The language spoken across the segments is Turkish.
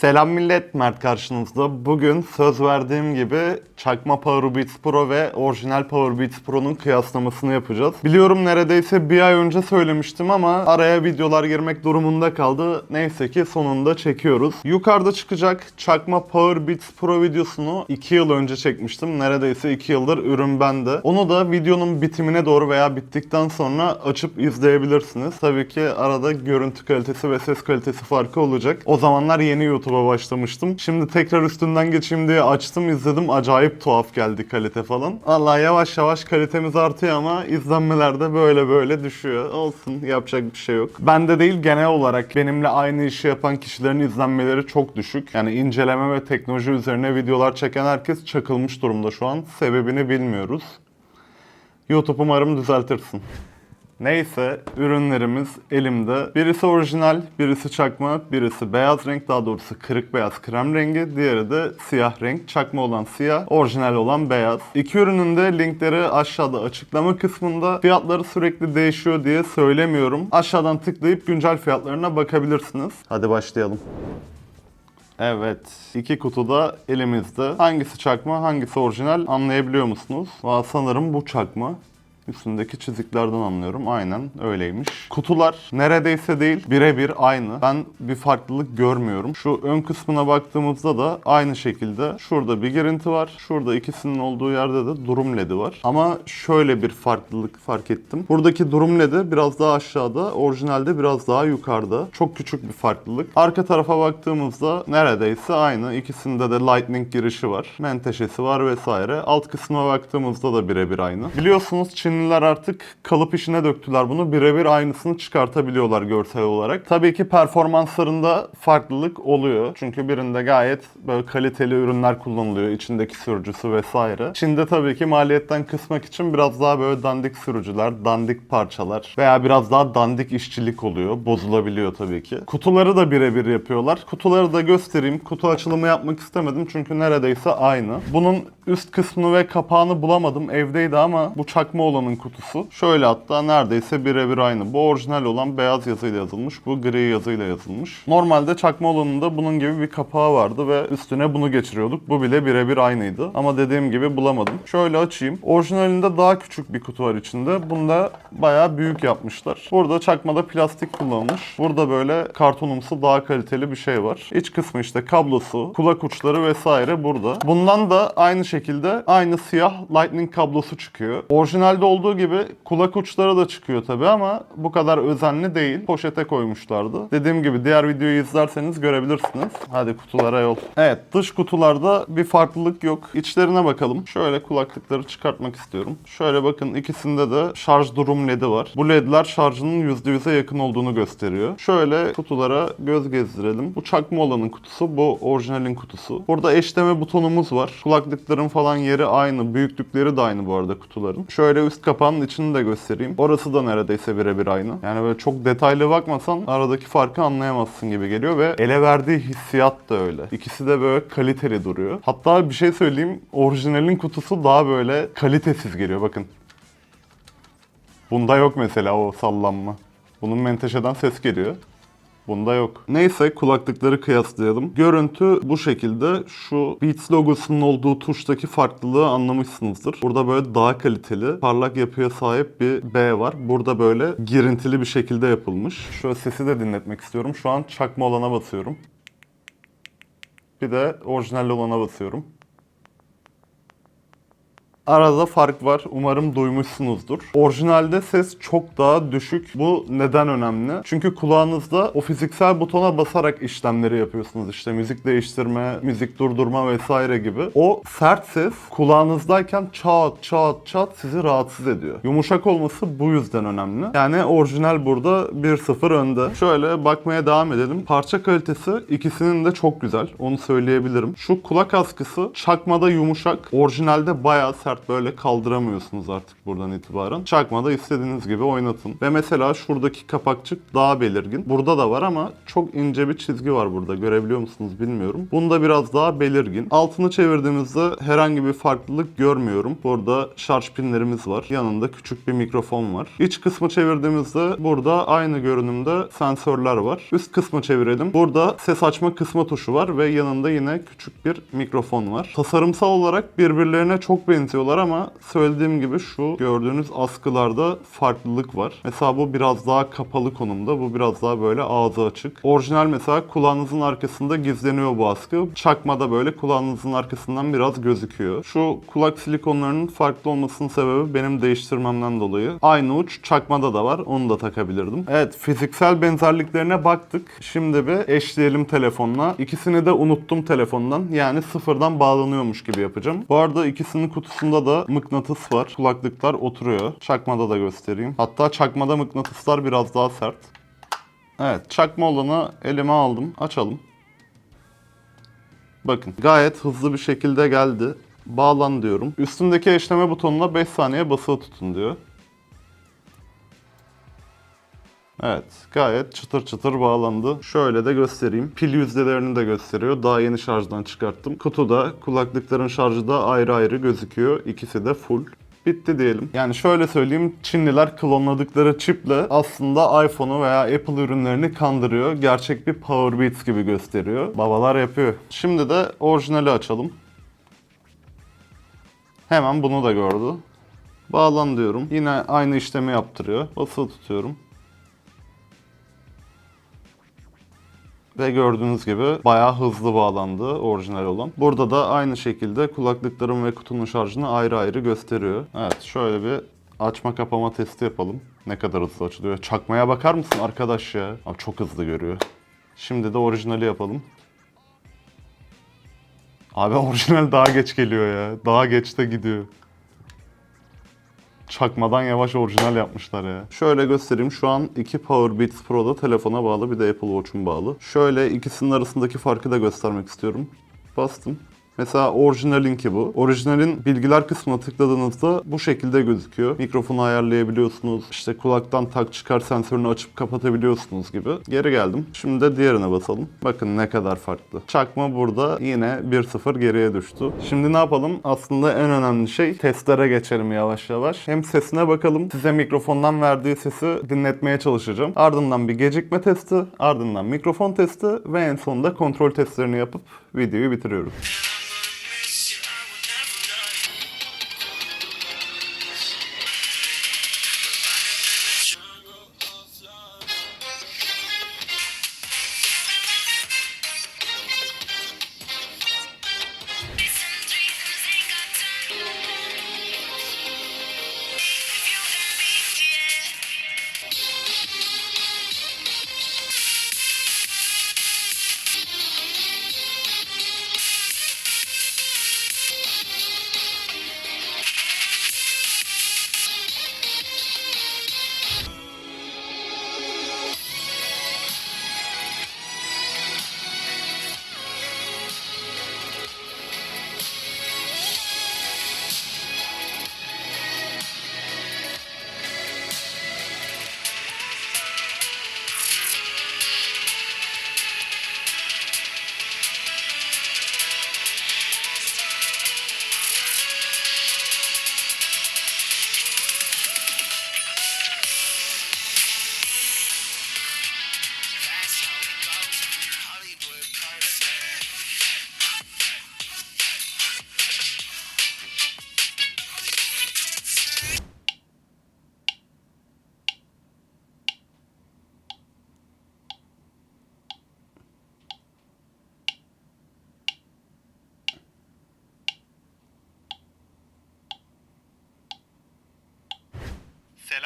Selam millet, Mert karşınızda. Bugün söz verdiğim gibi çakma Powerbeats Pro ve orijinal Powerbeats Pro'nun kıyaslamasını yapacağız. Biliyorum neredeyse bir ay önce söylemiştim ama araya videolar girmek durumunda kaldı. Neyse ki sonunda çekiyoruz. Yukarıda çıkacak çakma Powerbeats Pro videosunu 2 yıl önce çekmiştim. Neredeyse 2 yıldır ürün bende. Onu da videonun bitimine doğru veya bittikten sonra açıp izleyebilirsiniz. Tabii ki arada görüntü kalitesi ve ses kalitesi farkı olacak. O zamanlar yeni YouTube'a başlamıştım. Şimdi tekrar üstünden geçeyim diye açtım izledim. Acayip tuhaf geldi kalite falan. Allah yavaş yavaş kalitemiz artıyor ama izlenmeler de böyle böyle düşüyor. Olsun yapacak bir şey yok. Bende değil genel olarak benimle aynı işi yapan kişilerin izlenmeleri çok düşük. Yani inceleme ve teknoloji üzerine videolar çeken herkes çakılmış durumda şu an. Sebebini bilmiyoruz. YouTube umarım düzeltirsin. Neyse ürünlerimiz elimde. Birisi orijinal, birisi çakma, birisi beyaz renk daha doğrusu kırık beyaz krem rengi. Diğeri de siyah renk. Çakma olan siyah, orijinal olan beyaz. İki ürünün de linkleri aşağıda açıklama kısmında. Fiyatları sürekli değişiyor diye söylemiyorum. Aşağıdan tıklayıp güncel fiyatlarına bakabilirsiniz. Hadi başlayalım. Evet, iki kutuda elimizde. Hangisi çakma, hangisi orijinal anlayabiliyor musunuz? Valla sanırım bu çakma. Üstündeki çiziklerden anlıyorum. Aynen öyleymiş. Kutular neredeyse değil, birebir aynı. Ben bir farklılık görmüyorum. Şu ön kısmına baktığımızda da aynı şekilde şurada bir girinti var. Şurada ikisinin olduğu yerde de durum ledi var. Ama şöyle bir farklılık fark ettim. Buradaki durum ledi biraz daha aşağıda, orijinalde biraz daha yukarıda. Çok küçük bir farklılık. Arka tarafa baktığımızda neredeyse aynı. İkisinde de lightning girişi var. Menteşesi var vesaire. Alt kısmına baktığımızda da birebir aynı. Biliyorsunuz Çinliler artık kalıp işine döktüler bunu. Birebir aynısını çıkartabiliyorlar görsel olarak. Tabii ki performanslarında farklılık oluyor. Çünkü birinde gayet böyle kaliteli ürünler kullanılıyor. içindeki sürücüsü vesaire. Çin'de tabii ki maliyetten kısmak için biraz daha böyle dandik sürücüler, dandik parçalar veya biraz daha dandik işçilik oluyor. Bozulabiliyor tabii ki. Kutuları da birebir yapıyorlar. Kutuları da göstereyim. Kutu açılımı yapmak istemedim çünkü neredeyse aynı. Bunun üst kısmını ve kapağını bulamadım. Evdeydi ama bu çakma olanın kutusu. Şöyle hatta neredeyse birebir aynı. Bu orijinal olan beyaz yazıyla yazılmış. Bu gri yazıyla yazılmış. Normalde çakma olanında bunun gibi bir kapağı vardı ve üstüne bunu geçiriyorduk. Bu bile birebir aynıydı. Ama dediğim gibi bulamadım. Şöyle açayım. Orijinalinde daha küçük bir kutu var içinde. Bunda bayağı büyük yapmışlar. Burada çakmada plastik kullanılmış. Burada böyle kartonumsu daha kaliteli bir şey var. İç kısmı işte kablosu, kulak uçları vesaire burada. Bundan da aynı şekilde aynı siyah lightning kablosu çıkıyor. Orijinalde olduğu gibi kulak uçları da çıkıyor tabi ama bu kadar özenli değil. Poşete koymuşlardı. Dediğim gibi diğer videoyu izlerseniz görebilirsiniz. Hadi kutulara yol. Evet dış kutularda bir farklılık yok. İçlerine bakalım. Şöyle kulaklıkları çıkartmak istiyorum. Şöyle bakın ikisinde de şarj durum ledi var. Bu ledler şarjının %100'e yakın olduğunu gösteriyor. Şöyle kutulara göz gezdirelim. Bu çakma olanın kutusu, bu orijinalin kutusu. Burada eşleme butonumuz var. Kulaklıkların falan yeri aynı. Büyüklükleri de aynı bu arada kutuların. Şöyle üst kapağının içini de göstereyim. Orası da neredeyse birebir aynı. Yani böyle çok detaylı bakmasan aradaki farkı anlayamazsın gibi geliyor ve ele verdiği hissiyat da öyle. İkisi de böyle kaliteli duruyor. Hatta bir şey söyleyeyim. Orijinalin kutusu daha böyle kalitesiz geliyor. Bakın. Bunda yok mesela o sallanma. Bunun menteşeden ses geliyor. Bunda yok. Neyse kulaklıkları kıyaslayalım. Görüntü bu şekilde. Şu Beats logosunun olduğu tuştaki farklılığı anlamışsınızdır. Burada böyle daha kaliteli, parlak yapıya sahip bir B var. Burada böyle girintili bir şekilde yapılmış. Şöyle sesi de dinletmek istiyorum. Şu an çakma olana basıyorum. Bir de orijinal olana basıyorum. Arada fark var. Umarım duymuşsunuzdur. Orijinalde ses çok daha düşük. Bu neden önemli? Çünkü kulağınızda o fiziksel butona basarak işlemleri yapıyorsunuz. İşte müzik değiştirme, müzik durdurma vesaire gibi. O sert ses kulağınızdayken çat çat çat sizi rahatsız ediyor. Yumuşak olması bu yüzden önemli. Yani orijinal burada 1-0 önde. Şöyle bakmaya devam edelim. Parça kalitesi ikisinin de çok güzel. Onu söyleyebilirim. Şu kulak askısı çakmada yumuşak, orijinalde bayağı sert sert. Böyle kaldıramıyorsunuz artık buradan itibaren. Çakmada istediğiniz gibi oynatın. Ve mesela şuradaki kapakçık daha belirgin. Burada da var ama çok ince bir çizgi var burada. Görebiliyor musunuz bilmiyorum. Bunda biraz daha belirgin. Altını çevirdiğimizde herhangi bir farklılık görmüyorum. Burada şarj pinlerimiz var. Yanında küçük bir mikrofon var. İç kısmı çevirdiğimizde burada aynı görünümde sensörler var. Üst kısmı çevirelim. Burada ses açma kısmı tuşu var ve yanında yine küçük bir mikrofon var. Tasarımsal olarak birbirlerine çok benziyorlar ama söylediğim gibi şu gördüğünüz askılarda farklılık var. Mesela bu biraz daha kapalı konumda. Bu biraz daha böyle ağzı açık. Orijinal mesela kulağınızın arkasında gizleniyor bu askı. Çakmada böyle kulağınızın arkasından biraz gözüküyor. Şu kulak silikonlarının farklı olmasının sebebi benim değiştirmemden dolayı. Aynı uç çakmada da var. Onu da takabilirdim. Evet fiziksel benzerliklerine baktık. Şimdi bir eşleyelim telefonla. İkisini de unuttum telefondan. Yani sıfırdan bağlanıyormuş gibi yapacağım. Bu arada ikisinin kutusunda da mıknatıs var. Kulaklıklar oturuyor. Çakmada da göstereyim. Hatta çakmada mıknatıslar biraz daha sert. Evet çakma olanı elime aldım. Açalım. Bakın gayet hızlı bir şekilde geldi. Bağlan diyorum. Üstündeki eşleme butonuna 5 saniye basılı tutun diyor. Evet, gayet çıtır çıtır bağlandı. Şöyle de göstereyim. Pil yüzdelerini de gösteriyor. Daha yeni şarjdan çıkarttım. Kutuda kulaklıkların şarjı da ayrı ayrı gözüküyor. İkisi de full. Bitti diyelim. Yani şöyle söyleyeyim, Çinliler klonladıkları çiple aslında iPhone'u veya Apple ürünlerini kandırıyor. Gerçek bir Powerbeats gibi gösteriyor. Babalar yapıyor. Şimdi de orijinali açalım. Hemen bunu da gördü. Bağlan diyorum. Yine aynı işlemi yaptırıyor. Basılı tutuyorum. Ve gördüğünüz gibi bayağı hızlı bağlandı orijinal olan. Burada da aynı şekilde kulaklıkların ve kutunun şarjını ayrı ayrı gösteriyor. Evet şöyle bir açma kapama testi yapalım. Ne kadar hızlı açılıyor. Çakmaya bakar mısın arkadaş ya? Abi çok hızlı görüyor. Şimdi de orijinali yapalım. Abi orijinal daha geç geliyor ya. Daha geç de gidiyor. Çakmadan yavaş orijinal yapmışlar ya. Şöyle göstereyim. Şu an iki Powerbeats Pro'da telefona bağlı bir de Apple Watch'un bağlı. Şöyle ikisinin arasındaki farkı da göstermek istiyorum. Bastım. Mesela orijinalinki bu. Orijinalin bilgiler kısmına tıkladığınızda bu şekilde gözüküyor. Mikrofonu ayarlayabiliyorsunuz. İşte kulaktan tak çıkar sensörünü açıp kapatabiliyorsunuz gibi. Geri geldim. Şimdi de diğerine basalım. Bakın ne kadar farklı. Çakma burada yine 1-0 geriye düştü. Şimdi ne yapalım? Aslında en önemli şey testlere geçelim yavaş yavaş. Hem sesine bakalım. Size mikrofondan verdiği sesi dinletmeye çalışacağım. Ardından bir gecikme testi, ardından mikrofon testi ve en sonunda kontrol testlerini yapıp videoyu bitiriyoruz.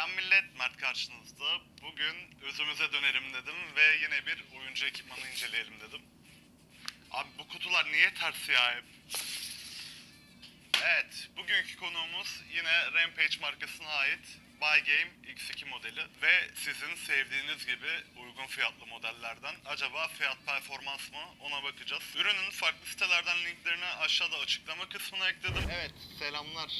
Selam millet, Mert karşınızda. Bugün özümüze dönelim dedim ve yine bir oyuncu ekipmanı inceleyelim dedim. Abi bu kutular niye ters ya hep? Evet, bugünkü konuğumuz yine Rampage markasına ait Bygame X2 modeli ve sizin sevdiğiniz gibi uygun fiyatlı modellerden acaba fiyat performans mı ona bakacağız. Ürünün farklı sitelerden linklerini aşağıda açıklama kısmına ekledim. Evet selamlar.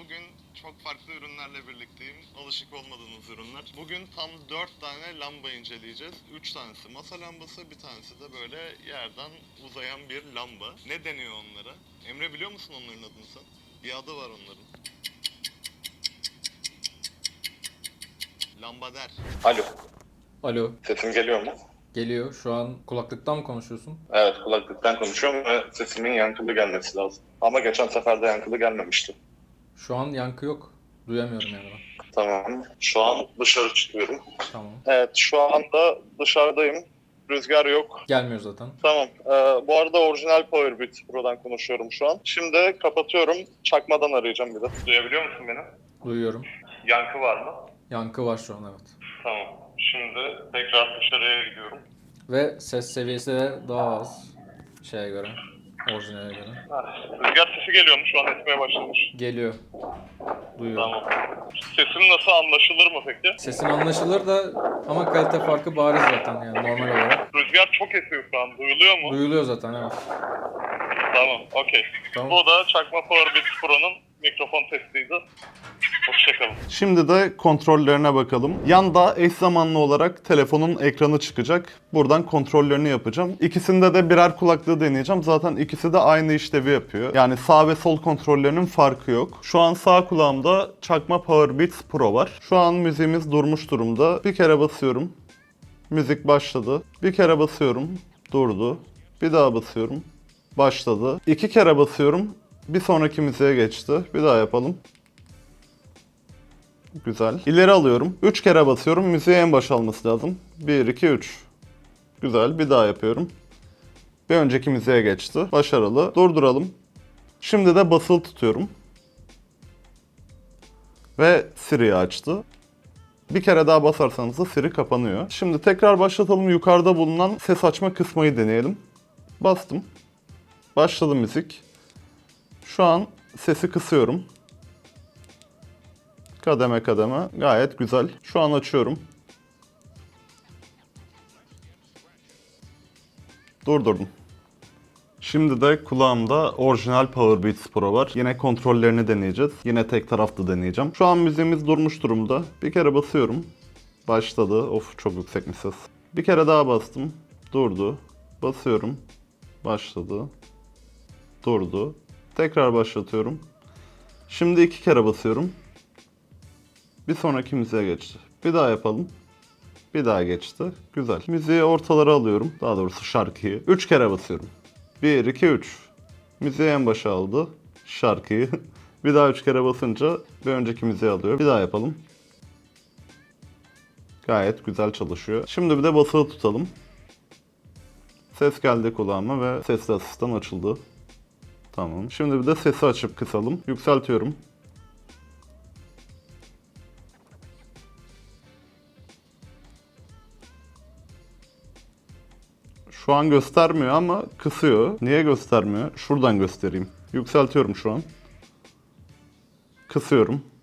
Bugün çok farklı ürünlerle birlikteyim. Alışık olmadığınız ürünler. Bugün tam 4 tane lamba inceleyeceğiz. 3 tanesi masa lambası, bir tanesi de böyle yerden uzayan bir lamba. Ne deniyor onlara? Emre biliyor musun onların adını sen? Bir adı var onların. Lambader. Alo. Alo, Sesim geliyor mu? geliyor. Şu an kulaklıktan mı konuşuyorsun? Evet kulaklıktan konuşuyorum ve sesimin yankılı gelmesi lazım. Ama geçen sefer de yankılı gelmemişti. Şu an yankı yok. Duyamıyorum yani ben. Tamam. Şu an dışarı çıkıyorum. Tamam. Evet şu anda dışarıdayım. Rüzgar yok. Gelmiyor zaten. Tamam. Ee, bu arada orijinal Powerbeat Pro'dan konuşuyorum şu an. Şimdi kapatıyorum. Çakmadan arayacağım bir de. Duyabiliyor musun beni? Duyuyorum. Yankı var mı? Yankı var şu an evet. Tamam. Şimdi tekrar dışarıya gidiyorum. Ve ses seviyesi de daha az şeye göre. Orijinale göre. Ha, Rüzgar sesi geliyor mu? Şu an etmeye başlamış. Geliyor. Duyuyorum. Tamam. Sesim nasıl anlaşılır mı peki? Sesin anlaşılır da ama kalite farkı bariz zaten yani normal olarak. Rüzgar çok esiyor şu an. Duyuluyor mu? Duyuluyor zaten evet. Tamam, okey. Tamam. Bu da Çakma Powerbeat Pro'nun mikrofon testiydi. Hoşçakalın. Şimdi de kontrollerine bakalım. Yanda eş zamanlı olarak telefonun ekranı çıkacak. Buradan kontrollerini yapacağım. İkisinde de birer kulaklığı deneyeceğim. Zaten ikisi de aynı işlevi yapıyor. Yani sağ ve sol kontrollerinin farkı yok. Şu an sağ kulağımda Çakma Powerbeats Pro var. Şu an müziğimiz durmuş durumda. Bir kere basıyorum. Müzik başladı. Bir kere basıyorum. Durdu. Bir daha basıyorum. Başladı. İki kere basıyorum. Bir sonraki müziğe geçti. Bir daha yapalım. Güzel. İleri alıyorum. 3 kere basıyorum. Müziğe en baş alması lazım. 1, 2, 3. Güzel. Bir daha yapıyorum. Bir önceki müziğe geçti. Başarılı. Durduralım. Şimdi de basılı tutuyorum. Ve Siri'yi açtı. Bir kere daha basarsanız da Siri kapanıyor. Şimdi tekrar başlatalım. Yukarıda bulunan ses açma kısmayı deneyelim. Bastım. Başladı müzik. Şu an sesi kısıyorum. Kademe kademe. Gayet güzel. Şu an açıyorum. Durdurdum. Şimdi de kulağımda orijinal Powerbeats Pro var. Yine kontrollerini deneyeceğiz. Yine tek taraflı deneyeceğim. Şu an müziğimiz durmuş durumda. Bir kere basıyorum. Başladı. Of çok yüksek bir ses. Bir kere daha bastım. Durdu. Basıyorum. Başladı. Durdu. Tekrar başlatıyorum. Şimdi iki kere basıyorum. Bir sonraki müziğe geçti. Bir daha yapalım. Bir daha geçti. Güzel. Müziği ortalara alıyorum. Daha doğrusu şarkıyı. Üç kere basıyorum. 1, 2, 3. Müziği en başa aldı. Şarkıyı. bir daha üç kere basınca bir önceki müziği alıyor. Bir daha yapalım. Gayet güzel çalışıyor. Şimdi bir de basılı tutalım. Ses geldi kulağıma ve sesli asistan açıldı. Tamam. Şimdi bir de sesi açıp kısalım. Yükseltiyorum. Şu an göstermiyor ama kısıyor. Niye göstermiyor? Şuradan göstereyim. Yükseltiyorum şu an. Kısıyorum.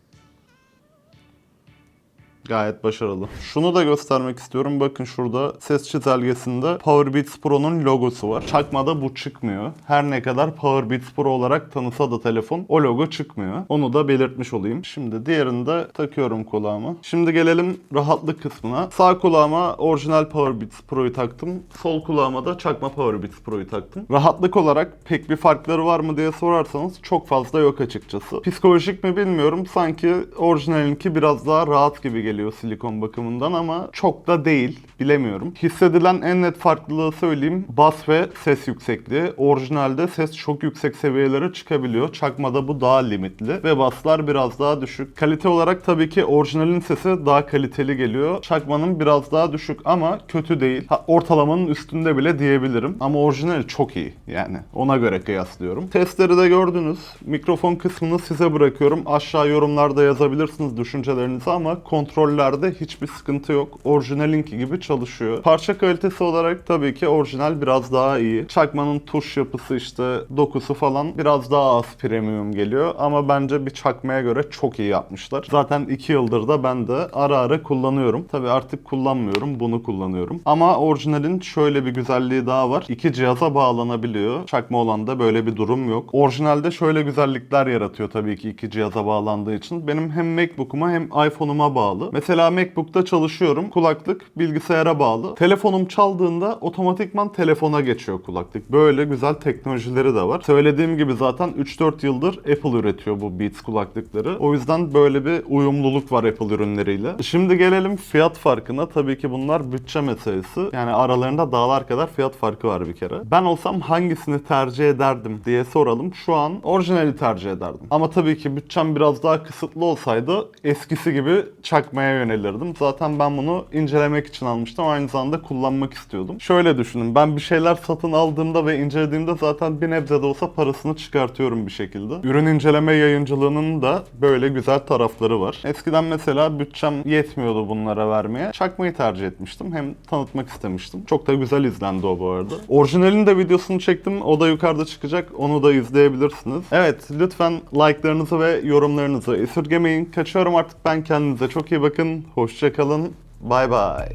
Gayet başarılı. Şunu da göstermek istiyorum. Bakın şurada ses çizelgesinde Powerbeats Pro'nun logosu var. Çakmada bu çıkmıyor. Her ne kadar Powerbeats Pro olarak tanısa da telefon o logo çıkmıyor. Onu da belirtmiş olayım. Şimdi diğerini de takıyorum kulağıma. Şimdi gelelim rahatlık kısmına. Sağ kulağıma orijinal Powerbeats Pro'yu taktım. Sol kulağıma da çakma Powerbeats Pro'yu taktım. Rahatlık olarak pek bir farkları var mı diye sorarsanız çok fazla yok açıkçası. Psikolojik mi bilmiyorum. Sanki orijinalinki biraz daha rahat gibi geliyor silikon bakımından ama çok da değil. Bilemiyorum. Hissedilen en net farklılığı söyleyeyim. Bas ve ses yüksekliği. Orijinalde ses çok yüksek seviyelere çıkabiliyor. Çakmada bu daha limitli ve baslar biraz daha düşük. Kalite olarak tabii ki orijinalin sesi daha kaliteli geliyor. Çakmanın biraz daha düşük ama kötü değil. Ha, ortalamanın üstünde bile diyebilirim. Ama orijinali çok iyi yani. Ona göre kıyaslıyorum. Testleri de gördünüz. Mikrofon kısmını size bırakıyorum. Aşağı yorumlarda yazabilirsiniz düşüncelerinizi ama kontrol kontrollerde hiçbir sıkıntı yok. Orijinalinki gibi çalışıyor. Parça kalitesi olarak tabii ki orijinal biraz daha iyi. Çakmanın tuş yapısı işte dokusu falan biraz daha az premium geliyor ama bence bir çakmaya göre çok iyi yapmışlar. Zaten 2 yıldır da ben de ara ara kullanıyorum. Tabii artık kullanmıyorum. Bunu kullanıyorum. Ama orijinalin şöyle bir güzelliği daha var. İki cihaza bağlanabiliyor. Çakma olan da böyle bir durum yok. Orijinalde şöyle güzellikler yaratıyor tabii ki iki cihaza bağlandığı için. Benim hem MacBook'uma hem iPhone'uma bağlı. Mesela MacBook'ta çalışıyorum. Kulaklık bilgisayara bağlı. Telefonum çaldığında otomatikman telefona geçiyor kulaklık. Böyle güzel teknolojileri de var. Söylediğim gibi zaten 3-4 yıldır Apple üretiyor bu Beats kulaklıkları. O yüzden böyle bir uyumluluk var Apple ürünleriyle. Şimdi gelelim fiyat farkına. Tabii ki bunlar bütçe meselesi. Yani aralarında dağlar kadar fiyat farkı var bir kere. Ben olsam hangisini tercih ederdim diye soralım. Şu an orijinali tercih ederdim. Ama tabii ki bütçem biraz daha kısıtlı olsaydı eskisi gibi çakmaya yönelirdim. Zaten ben bunu incelemek için almıştım. Aynı zamanda kullanmak istiyordum. Şöyle düşünün. Ben bir şeyler satın aldığımda ve incelediğimde zaten bir nebze de olsa parasını çıkartıyorum bir şekilde. Ürün inceleme yayıncılığının da böyle güzel tarafları var. Eskiden mesela bütçem yetmiyordu bunlara vermeye. Çakmayı tercih etmiştim. Hem tanıtmak istemiştim. Çok da güzel izlendi o bu arada. Orijinalin de videosunu çektim. O da yukarıda çıkacak. Onu da izleyebilirsiniz. Evet lütfen like'larınızı ve yorumlarınızı esirgemeyin. Kaçıyorum artık ben kendinize. Çok iyi bakın. Hoşçakalın. Bay bay.